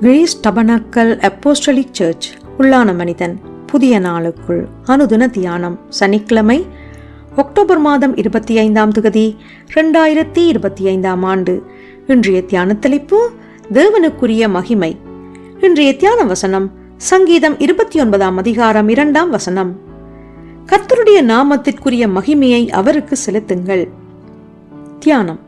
Grace tabernacle apostolic search உள்ளான மனிதன் புதிய நாளுக்குள் அனுதின தியானம் சனிக்கிழமை அக்டோபர் மாதம் இருபத்தி ஐந்தாம் தொகுதி ரெண்டாயிரத்தி இருபத்தி ஐந்தாம் ஆண்டு. இன்றைய தியான தலைப்பு தேவனுக்குரிய மகிமை. இன்றைய தியான வசனம் சங்கீதம் இருபத்தி ஒன்பதாம் அதிகாரம் இரண்டாம் வசனம். கர்த்தருடைய நாமத்திற்குரிய மகிமையை அவருக்கு செலுத்துங்கள். தியானம்.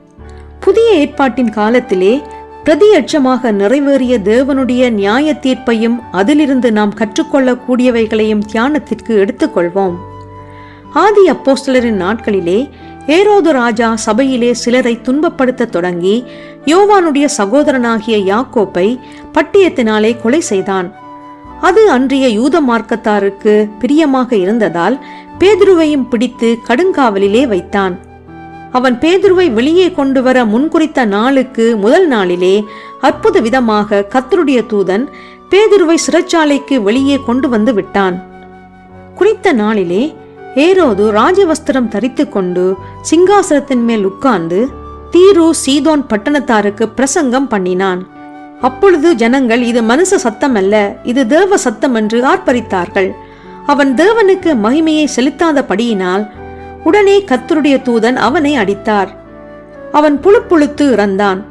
புதிய ஏற்பாட்டின் காலத்திலே பிரதியட்சமாக நிறைவேறிய தேவனுடைய நியாய தீர்ப்பையும் அதிலிருந்து நாம் கற்றுக்கொள்ளக்கூடியவைகளையும் தியானத்திற்கு எடுத்துக்கொள்வோம். ஆதி அப்போஸ்தலரின் நாட்களிலே ஏரோது ராஜா சபையிலே சிலரை துன்பப்படுத்த தொடங்கி யோவானுடைய சகோதரனாகிய யாக்கோப்பை பட்டியத்தினாலே கொலை செய்தான். அது அன்றைய யூத மார்க்கத்தாருக்கு பிரியமாக இருந்ததால் பேதுருவையும் பிடித்து கடுங்காவலிலே வைத்தான். அவன் பேதுருவை வெளியே கொண்டு வர முன்குறித்த நாளுக்கு முதல் நாளிலே அற்புத விதமாக கத்தருடைய தூதன் பேதுருவை சிறைச்சாலைக்கு வெளியே கொண்டு வந்து விட்டான். குறித்த நாளிலே ஏரோது ராஜவஸ்திரம் தரித்து கொண்டு சிங்காசனத்தின் மேல் உட்கார்ந்து தீரு சீதோன் பட்டணத்தாருக்கு பிரசங்கம் பண்ணினான். அப்பொழுது ஜனங்கள் இது மனுஷ சத்தம் அல்ல இது தேவ சத்தம் என்று ஆர்ப்பரித்தார்கள். அவன் தேவனுக்கு மகிமையை செலுத்தாதபடியினால் உடனே கத்தருடைய தூதன் அவனை அடித்தார். அவன் புழுப்புழுத்து இறந்தான்.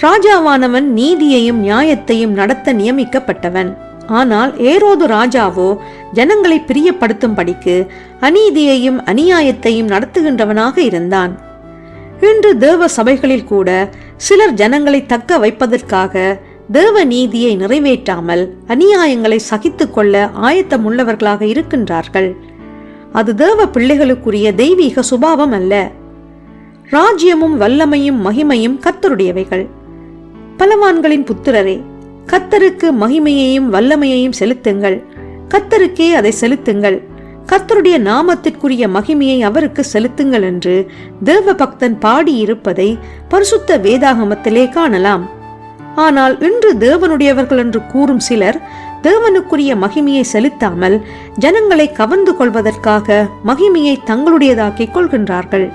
ராஜாவானவன் நீதியையும் நியாயத்தையும் நடத்த நியமிக்கப்பட்டவன். ஆனால் ஏரோது ராஜாவோ ஜனங்களை பிரியப்படுத்தும்படிக்கு அநீதியையும் அநியாயத்தையும் நடத்துகின்றவனாக இருந்தான். இன்று தேவ சபைகளில் கூட சிலர் ஜனங்களை தக்க வைப்பதற்காக தேவ நீதியை நிறைவேற்றாமல் அநியாயங்களை சகித்துக்கொள்ள ஆயத்தமுள்ளவர்களாக இருக்கின்றார்கள். அது தேவ பிள்ளைகளுக்குரிய தெய்வீக சுபாவம் அல்ல. ராஜ்யமும் வல்லமையும் மகிமையும் கத்தருடையவைகள் பலவான்களின் புத்திரரே கத்தருக்கு மகிமையையும் வல்லமையையும் செலுத்துங்கள். கத்தருக்கே அதை செலுத்துங்கள். கத்தருடைய நாமத்திற்குரிய மகிமையை அவருக்கு செலுத்துங்கள் என்று தேவ பக்தன் பாடியிருப்பதை பரிசுத்த வேதாகமத்திலே காணலாம். ஆனால் இன்று தேவனுடையவர்கள் என்று கூறும் சிலர் தேவனுக்குரிய மகிமையை செலுத்தாமல் ஜனங்களை கவர்ந்து கொள்வதற்காக மகிமையை தங்களுடையதாக்கிக் கொள்கின்றார்கள்.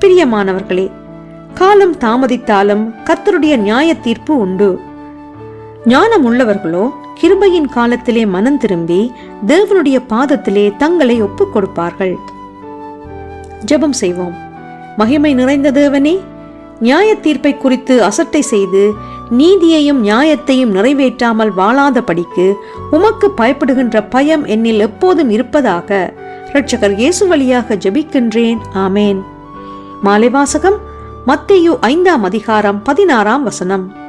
பிரியமானவர்களே காலம் தாமதித்தாலும் கத்தருடைய நியாய தீர்ப்பு உண்டு. ஞானம் உள்ளவர்களோ கிருபையின் காலத்திலே மனம் திரும்பி தேவனுடைய பாதத்திலே தங்களை ஒப்புக் கொடுப்பார்கள். ஜெபம் செய்வோம். மகிமை நிறைந்த தேவனே நியாய தீர்ப்பை குறித்து அசட்டை செய்து நீதியையும் நியாயத்தையும் நிறைவேற்றாமல் வாழாதபடிக்கு உமக்கு பயப்படுகின்ற பயம் என்னில் எப்போதும் இருப்பதாக இரட்சகர் இயேசு வழியாக ஜெபிக்கின்றேன். ஆமேன். மாலைவாசகம் மத்தேயு ஐந்தாம் அதிகாரம் பதினாறாம் வசனம்.